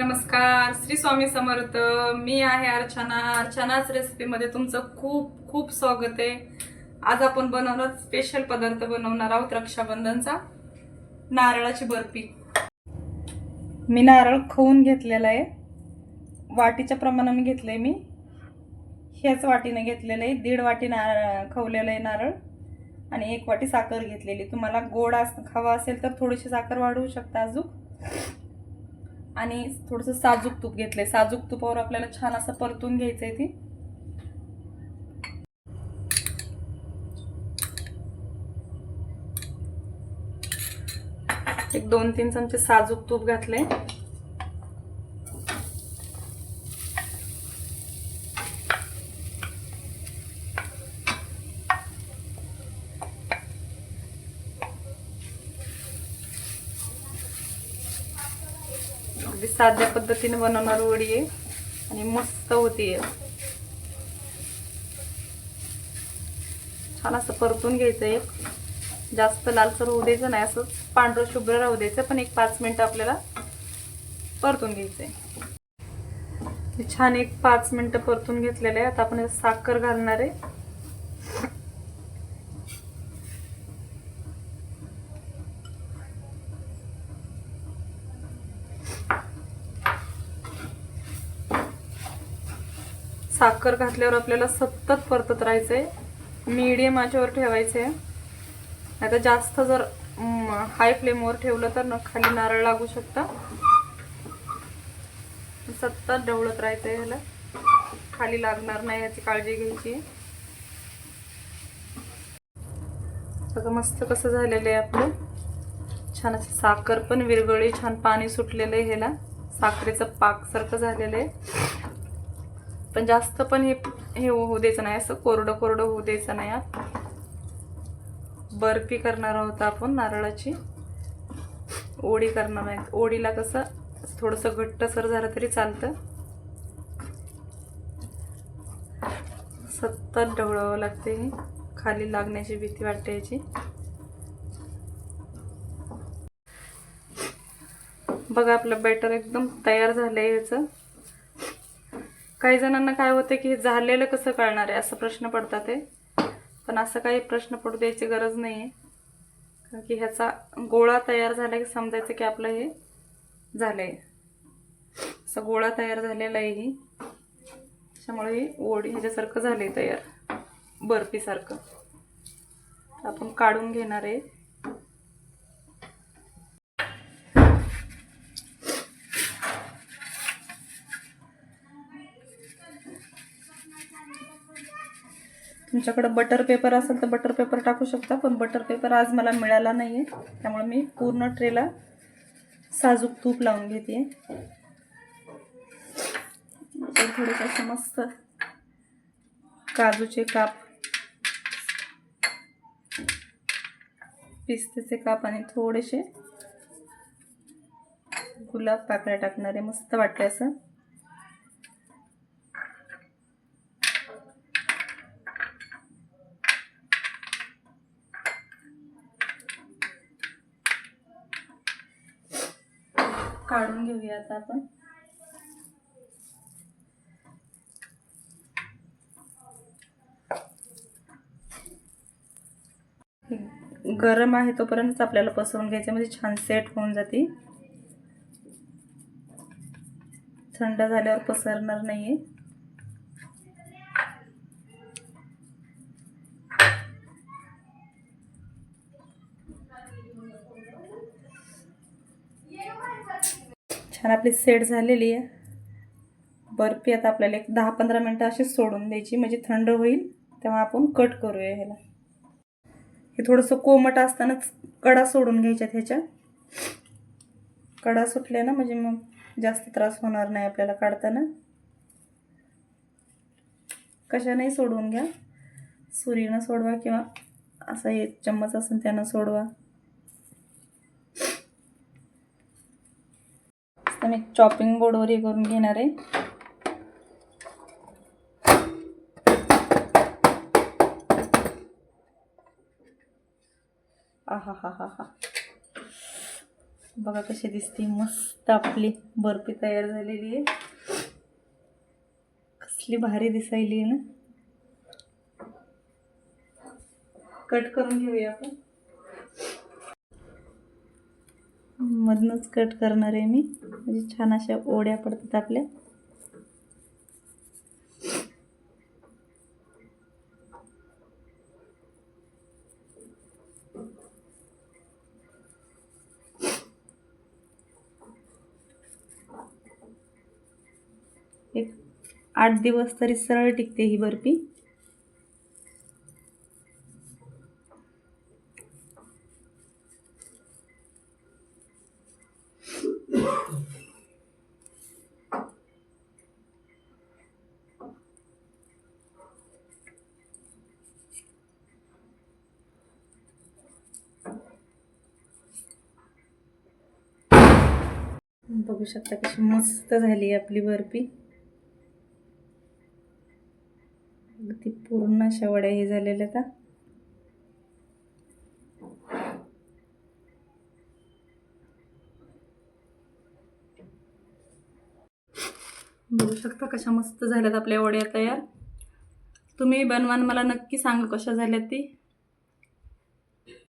नमस्कार श्री स्वामी समर्थ. मी आहे अर्चना. अर्चनाच रेसिपीमध्ये तुमचं खूप खूप स्वागत आहे. आज आपण बनवणार स्पेशल पदार्थ बनवणार आहोत रक्षाबंधनचा नारळाची बर्फी. मी नारळ खवून घेतलेला आहे. वाटीच्या प्रमाणाने आहे मी. ह्याच वाटीने घेतलेलं आहे. दीड वाटी नारळ खवलेलं आहे नारळ आणि एक वाटी साखर घेतलेली. तुम्हाला गोड अस खावा असेल तर थोडीशी साखर वाढवू शकता अजून. आणि थोडंसं साजूक तूप घेतलंय. साजूक तुपावर आपल्याला छान असं परतून घ्यायचंय ती. एक दोन तीन चमचे साजूक तूप घातले अगदी साध्या पद्धतीने बनवणार वडी आहे आणि मस्त होती छान असं परतून घ्यायचं एक. जास्त लालसर होऊ द्यायचं नाही असं पांढरं शुभ्र राहू द्यायचं पण एक पाच मिनटं आपल्याला परतून घ्यायचंय. छान एक पाच मिनिटं परतून घेतलेलं आहे. आता आपण साखर घालणार आहे. साखर घातल्यावर आपल्याला सतत परतत राहायचं आहे मीडियम आचेवर ठेवायचे आता जास्त जर हाय फ्लेमवर ठेवलं तर न खाली नारळ लागू शकतं. सतत ढवळत आहे ह्याला. खाली लागणार नाही याची काळजी घ्यायची. बघा मस्त कसं झालेलं आहे आपलं. छान असं साखर पण विरगळी छान पाणी सुटलेलं आहे ह्याला. साखरेचं पाकसारखं झालेलं आहे. पण जास्त पण हे हे होऊ द्यायचं नाही. असं कोरडं कोरडं होऊ द्यायचं नाही आत बर्फी करणार आहोत आपण नारळाची. ओडी करणार आहे ओडीला कसं थोडंसं घट्टसर झालं तरी चालतं. सतत ढवळावं लागते हे. खाली लागण्याची भीती वाटते याची. बघा आपलं बॅटर एकदम तयार झालं आहे याचं. काही जणांना काय होतं की हे झालेलं कसं कळणार आहे? असं प्रश्न पडतात ते पण असं काही प्रश्न पडू द्यायची गरज नाही आहे कारण की ह्याचा गोळा तयार झाला की समजायचं की आपलं हे झालं आहे असं गोळा तयार झालेला आहे ही. त्याच्यामुळे ही ओढी ह्याच्यासारखं झालं आहे तयार. बर्फीसारखं. आपण काढून घेणार आहे. तुमच्याकडं बटर पेपर असेल तर बटर पेपर टाकू शकता पण बटर पेपर आज मला मिळाला नाही आहे त्यामुळे मी पूर्ण ट्रेला साजूक तूप लावून घेते. थोडेसे असं मस्त काजूचे काप पिस्तेचे काप आणि थोडेसे गुलाब पाकळ्या टाकणारे मस्त वाटले असं. काढून घेऊया आता आपण. गरम आहे तोपर्यंत आपल्याला पसरून घ्यायचे म्हणजे छान सेट होऊन जाते. थंड झाल्यावर पसरणार नाही आहे छान आपली सेट झालेली आहे. बर्फी आता आपल्याला एक दहा पंधरा मिनटं अशी सोडून द्यायची म्हणजे थंड होईल तेव्हा आपण कट करूया ह्याला. हे थोडंसं कोमट असतानाच कडा सोडून घ्यायच्यात ह्याच्या कडा सुटल्या ना म्हणजे मग जास्त त्रास होणार नाही आपल्याला काढताना. कशानेही सोडवून घ्या. सुरीनं सोडवा किंवा असा एक चम्मच असेल त्यानं सोडवा. मी चॉपिंग बोर्डवर हे करून घेणार आहे. हा हा हा हा बघा कशी दिसते मस्त आपली बर्फी तयार झालेली आहे. कसली भारी दिसायली आहे ना. कट करून घेऊया आपण. मधूनच कट करणार आहे मी. म्हणजे छान अशा ओढ्या पडतात आपल्या. एक आठ दिवस तरी सरळ टिकते ही बर्फी. बघू शकता कशी मस्त झाली आपली बर्फी. ती पूर्ण अशा वड्या हे झालेल्या आता बघू शकता कशा मस्त झाल्यात आपल्या वड्या तयार. तुम्ही बनवान मला नक्की सांगा कशा झाल्यात ती.